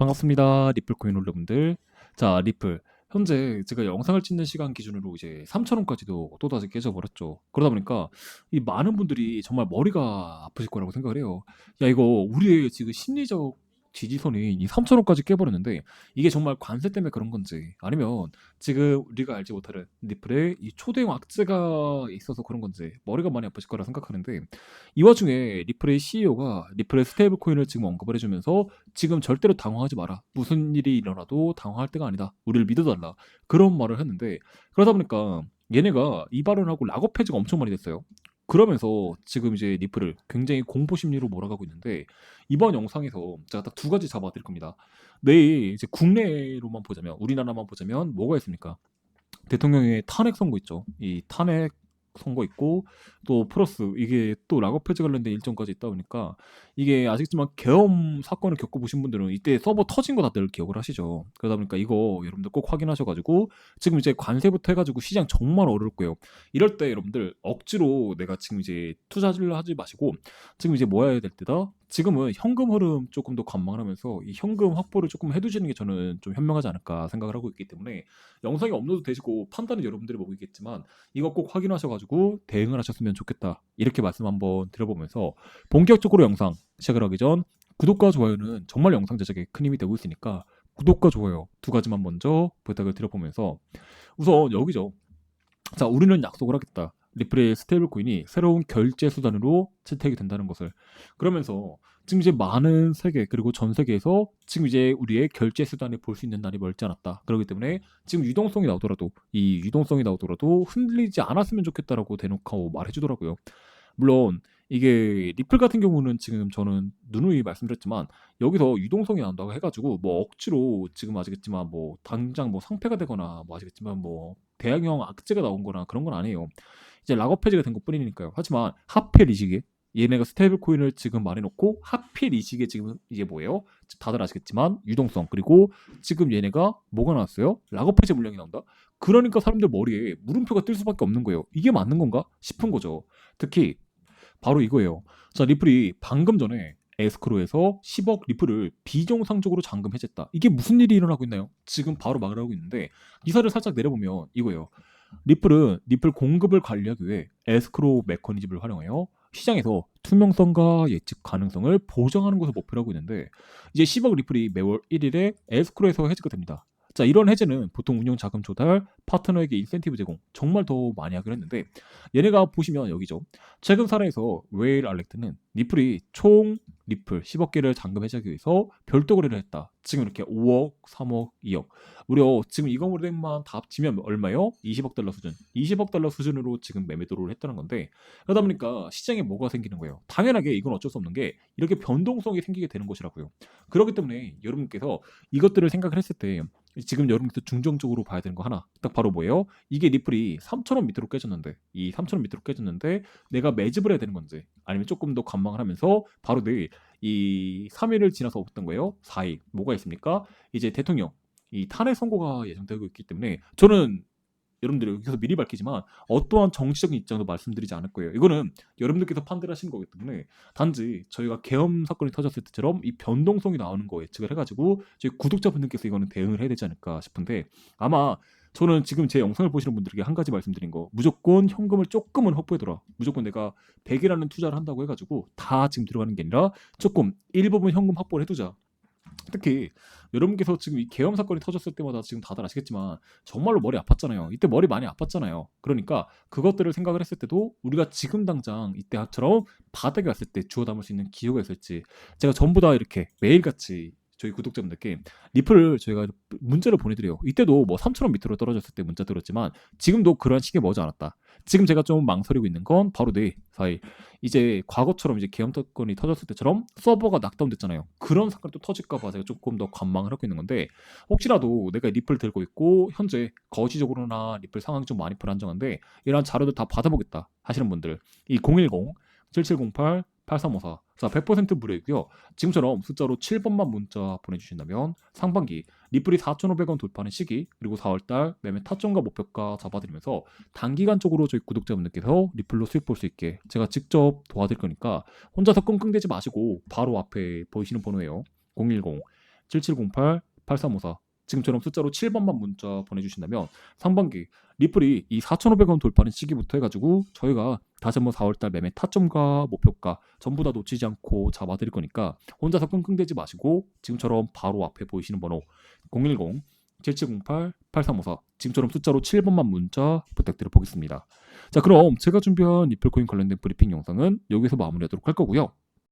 반갑습니다. 리플 코인 홀더분들. 자, 리플. 현재 제가 영상을 찍는 시간 기준으로 이제 3,000원까지도 또다시 깨져버렸죠. 그러다 보니까 이 많은 분들이 정말 머리가 아프실 거라고 생각을 해요. 야, 이거 우리의 지금 심리적 지지선이 이 3,000원까지 깨버렸는데 이게 정말 관세 때문에 그런 건지 아니면 지금 우리가 알지 못하는 리플의 이 초대형 악재가 있어서 그런 건지 머리가 많이 아프실 거라 생각하는데 이 와중에 리플의 CEO가 리플의 스테이블 코인을 지금 언급을 해주면서 지금 절대로 당황하지 마라. 무슨 일이 일어나도 당황할 때가 아니다. 우리를 믿어달라. 그런 말을 했는데 그러다 보니까 얘네가 이 발언하고 락업 해지가 엄청 많이 됐어요. 그러면서 지금 이제 리플을 굉장히 공포 심리로 몰아가고 있는데 이번 영상에서 제가 딱 두 가지 잡아드릴 겁니다. 내일 이제 국내로만 보자면 우리나라만 보자면 뭐가 있습니까? 대통령의 탄핵 선고 있죠. 이 탄핵 선거 있고 또 플러스 이게 또 락업 해지 관련된 일정까지 있다 보니까 이게 아시겠지만 계엄 사건을 겪어보신 분들은 이때 서버 터진 거 다들 기억을 하시죠. 그러다 보니까 이거 여러분들 꼭 확인하셔가지고 지금 이제 관세부터 해가지고 시장 정말 어렵고요. 이럴 때 여러분들 억지로 내가 지금 이제 투자를 하지 마시고 지금 이제 뭐 해야 될 때다? 지금은 현금 흐름 조금 더 관망을 하면서 이 현금 확보를 조금 해두시는 게 저는 좀 현명하지 않을까 생각을 하고 있기 때문에 영상이 업로드 되시고 판단은 여러분들이 보고 있겠지만 이거 꼭 확인하셔가지고 대응을 하셨으면 좋겠다. 이렇게 말씀 한번 드려보면서 본격적으로 영상 시작을 하기 전 구독과 좋아요는 정말 영상 제작에 큰 힘이 되고 있으니까 구독과 좋아요 두 가지만 먼저 부탁을 드려보면서 우선 여기죠. 자 우리는 약속을 하겠다 리플의 스테이블 코인이 새로운 결제 수단으로 채택이 된다는 것을 그러면서 지금 이제 많은 세계 그리고 전 세계에서 지금 이제 우리의 결제 수단을 볼 수 있는 날이 멀지 않았다. 그렇기 때문에 지금 유동성이 나오더라도 이 유동성이 나오더라도 흔들리지 않았으면 좋겠다라고 대놓고 말해주더라고요. 물론 이게 리플 같은 경우는 지금 저는 누누이 말씀드렸지만 여기서 유동성이 나온다고 해가지고 뭐 억지로 지금 아시겠지만 뭐 당장 뭐 상패가 되거나 뭐 아시겠지만 뭐 대형형 악재가 나온 거나 그런 건 아니에요. 이제 락업 해지가 된 것뿐이니까요. 하지만 하필 이 시기에 얘네가 스테이블 코인을 지금 말해놓고 하필 이 시기에 지금 이제 뭐예요? 다들 아시겠지만 유동성 그리고 지금 얘네가 뭐가 나왔어요? 락업 해지 물량이 나온다. 그러니까 사람들 머리에 물음표가 뜰 수밖에 없는 거예요. 이게 맞는 건가 싶은 거죠. 특히 바로 이거예요. 자 리플이 방금 전에 에스크로에서 10억 리플을 비정상적으로 잔금 해제했다. 이게 무슨 일이 일어나고 있나요? 지금 바로 하고 있는데 기사를 살짝 내려보면 이거예요. 리플은 리플 공급을 관리하기 위해 에스크로 메커니즘을 활용하여 시장에서 투명성과 예측 가능성을 보장하는 것을 목표로 하고 있는데 이제 10억 리플이 매월 1일에 에스크로에서 해지가 됩니다. 자 이런 해제는 보통 운용 자금 조달, 파트너에게 인센티브 제공 정말 더 많이 하기로 했는데 얘네가 보시면 여기죠. 최근 사례에서 웨일 알렉트는 리플이 총 리플 10억 개를 잔금 해제하기 위해서 별도 거래를 했다. 지금 이렇게 5억, 3억, 2억. 무려 지금 이거 거래액만 다 합치면 얼마요? 20억 달러 수준. 20억 달러 수준으로 지금 매매도를 했다는 건데 그러다 보니까 시장에 뭐가 생기는 거예요. 당연하게 이건 어쩔 수 없는 게 이렇게 변동성이 생기게 되는 것이라고요. 그렇기 때문에 여러분께서 이것들을 생각을 했을 때 지금 여러분께서 중정적으로 봐야 되는 거 하나 딱 바로 뭐예요? 이게 리플이 3천원 밑으로 깨졌는데 이 3천원 밑으로 깨졌는데 내가 매집을 해야 되는 건지 아니면 조금 더 관망을 하면서 바로 내일 이 3일을 지나서 어떤 거예요? 4일 뭐가 있습니까? 이제 대통령 이 탄핵 선고가 예정되고 있기 때문에 저는 여러분들이 여기서 미리 밝히지만 어떠한 정치적인 입장도 말씀드리지 않을 거예요. 이거는 여러분들께서 판단하시는 거기 때문에 단지 저희가 계엄 사건이 터졌을 때처럼 이 변동성이 나오는 거 예측을 해가지고 저희 구독자분들께서 이거는 대응을 해야 되지 않을까 싶은데 아마 저는 지금 제 영상을 보시는 분들에게 한 가지 말씀드린 거 무조건 현금을 조금은 확보해둬라 무조건 내가 100이라는 투자를 한다고 해가지고 다 지금 들어가는 게 아니라 조금 일부분 현금 확보를 해두자 특히 여러분께서 지금 이 계엄 사건이 터졌을 때마다 지금 다들 아시겠지만 정말로 머리 아팠잖아요. 이때 머리 많이 아팠잖아요. 그러니까 그것들을 생각을 했을 때도 우리가 지금 당장 이때처럼 바닥에 왔을 때 주워 담을 수 있는 기회가 있을지 제가 전부 다 이렇게 매일같이 저희 구독자분들께 리플을 저희가 문자를 보내드려요. 이때도 뭐 3천원 밑으로 떨어졌을 때 문자 들었지만 지금도 그러한 시기에 머지 않았다. 지금 제가 좀 망설이고 있는 건 바로 내일 사이 이제 과거처럼 이제 계엄 사건이 터졌을 때처럼 서버가 낙다운 됐잖아요. 그런 사건이 또 터질까봐 제가 조금 더 관망을 하고 있는 건데 혹시라도 내가 리플 들고 있고 현재 거시적으로나 리플 상황이 좀 많이 불안정한데 이런 자료들 다 받아보겠다 하시는 분들 이 010 7708 8354. 자, 100% 무료이고요. 지금처럼 숫자로 7번만 문자 보내주신다면 상반기 리플이 4,500원 돌파하는 시기 그리고 4월달 매매 타점과 목표가 잡아드리면서 단기간적으로 저희 구독자분들께서 리플로 수익 볼 수 있게 제가 직접 도와드릴 거니까 혼자서 끙끙대지 마시고 바로 앞에 보이시는 번호예요. 010 7708-8354 지금처럼 숫자로 7번만 문자 보내주신다면 상반기 리플이 이 4,500원 돌파하는 시기부터 해가지고 저희가 다시 한번 4월달 매매 타점과 목표가 전부 다 놓치지 않고 잡아드릴 거니까 혼자서 끙끙대지 마시고 지금처럼 바로 앞에 보이시는 번호 010 7708-8354 지금처럼 숫자로 7번만 문자 부탁드려 보겠습니다. 자 그럼 제가 준비한 리플코인 관련된 브리핑 영상은 여기서 마무리하도록 할 거고요.